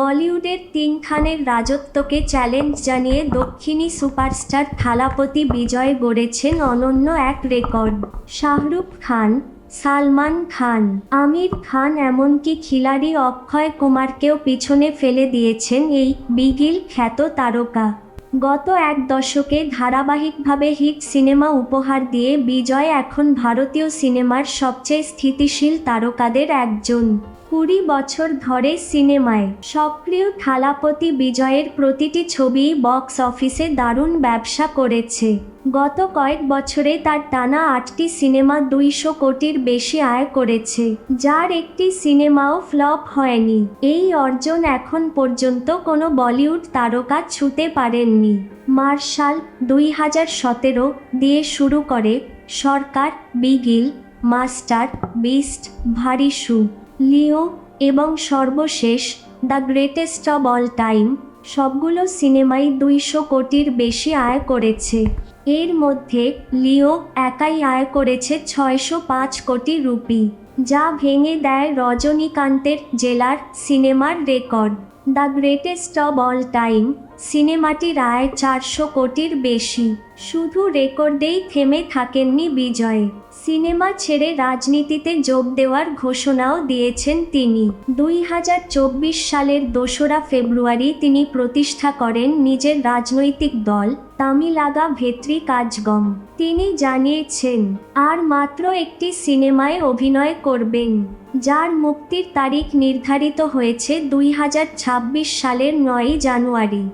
বলিউডের তিন খানের রাজত্বকে চ্যালেঞ্জ জানিয়ে দক্ষিণী সুপারস্টার থালাপতি বিজয় গড়েছেন অনন্য এক রেকর্ড। শাহরুখ খান, সালমান খান, আমির খান এমনকি খিলাড়ি অক্ষয় কুমারকেও পিছনে ফেলে দিয়েছেন এই বিগিল খ্যাত তারকা। গত এক দশকে ধারাবাহিকভাবে হিট সিনেমা উপহার দিয়ে বিজয় এখন ভারতীয় সিনেমার সবচেয়ে স্থিতিশীল তারকাদের একজন। কুড়ি বছর ধরে সিনেমায় সক্রিয় থালাপতি বিজয়ের প্রতিটি ছবি বক্স অফিসে দারুণ ব্যবসা করেছে। গত কয়েক বছরে তার টানা আটটি সিনেমা দুইশো কোটির বেশি আয় করেছে, যার একটি সিনেমাও ফ্লপ হয়নি। এই অর্জন এখন পর্যন্ত কোনো বলিউড তারকা ছুতে পারেননি। মার্শাল দুই হাজার সতেরো দিয়ে শুরু করে Sarkar, Bigil, Master, Beast Varisu Leo এবং সর্বশেষ the greatest of all time সবগুলো সিনেমাই দুইশো কোটির বেশি আয় করেছে। এর মধ্যে লিও একাই আয় করেছে ছয়শো পাঁচ কোটি রুপি, যা ভেঙে দেয় রজনীকান্তের জেলার সিনেমার record. The greatest of all time সিনেমাটির আয় চারশো কোটির বেশি। শুধু রেকর্ডেই থেমে থাকেননি বিজয়। সিনেমা ছেড়ে রাজনীতিতে যোগ দেওয়ার ঘোষণাও দিয়েছেন তিনি। দুই হাজার চব্বিশ সালের দোসরা ফেব্রুয়ারি তিনি প্রতিষ্ঠা করেন নিজের রাজনৈতিক দল তামিলাগা ভেত্রী কাজগম। তিনি জানিয়েছেন, আর মাত্র একটি সিনেমায় অভিনয় করবেন, যার মুক্তির তারিখ নির্ধারিত হয়েছে দুই হাজার ছাব্বিশ সালের নয়ই জানুয়ারি।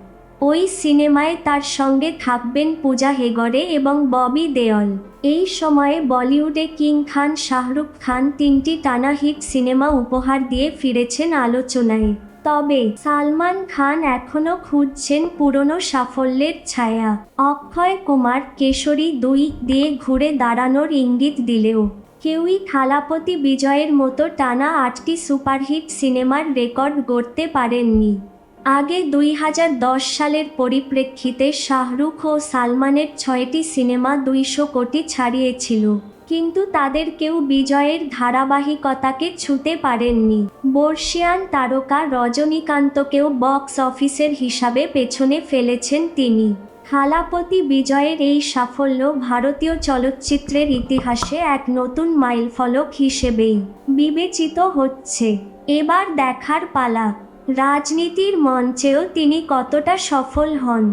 ওই সিনেমায় তার সঙ্গে থাকবেন পূজা হেগড়ে এবং ববি দেওল। এই সময়ে বলিউডে কিং খান, শাহরুখ খান তিনটি টানা হিট সিনেমা উপহার দিয়ে ফিরেছেন আলোচনায়। তবে সালমান খান এখনও খুঁজছেন পুরনো সাফল্যের ছায়া। অক্ষয় কুমার কেশরী দুই দিয়ে ঘুরে দাঁড়ানোর ইঙ্গিত দিলেও কেউই থালাপতি বিজয়ের মতো টানা আটটি সুপারহিট সিনেমার রেকর্ড গড়তে পারেননি। আগে দুই হাজার দশ সালের পরিপ্রেক্ষিতে শাহরুখ ও সালমানের ছয়টি সিনেমা দুইশো কোটি ছাড়িয়েছিল। কিন্তু তাদের কেউ বিজয়ের ধারাবাহিকতাকে ছুতে পারেননি। বর্ষিয়ান তারকা রজনীকান্তকেও বক্স অফিসের হিসাবে পেছনে ফেলেছেন তিনি। থালাপতি বিজয়ের এই সাফল্য ভারতীয় চলচ্চিত্রের ইতিহাসে এক নতুন মাইলফলক হিসেবেই বিবেচিত হচ্ছে। এবার দেখার পালা। রাজনীতির মঞ্চেও তিনি কতটা সফল হন?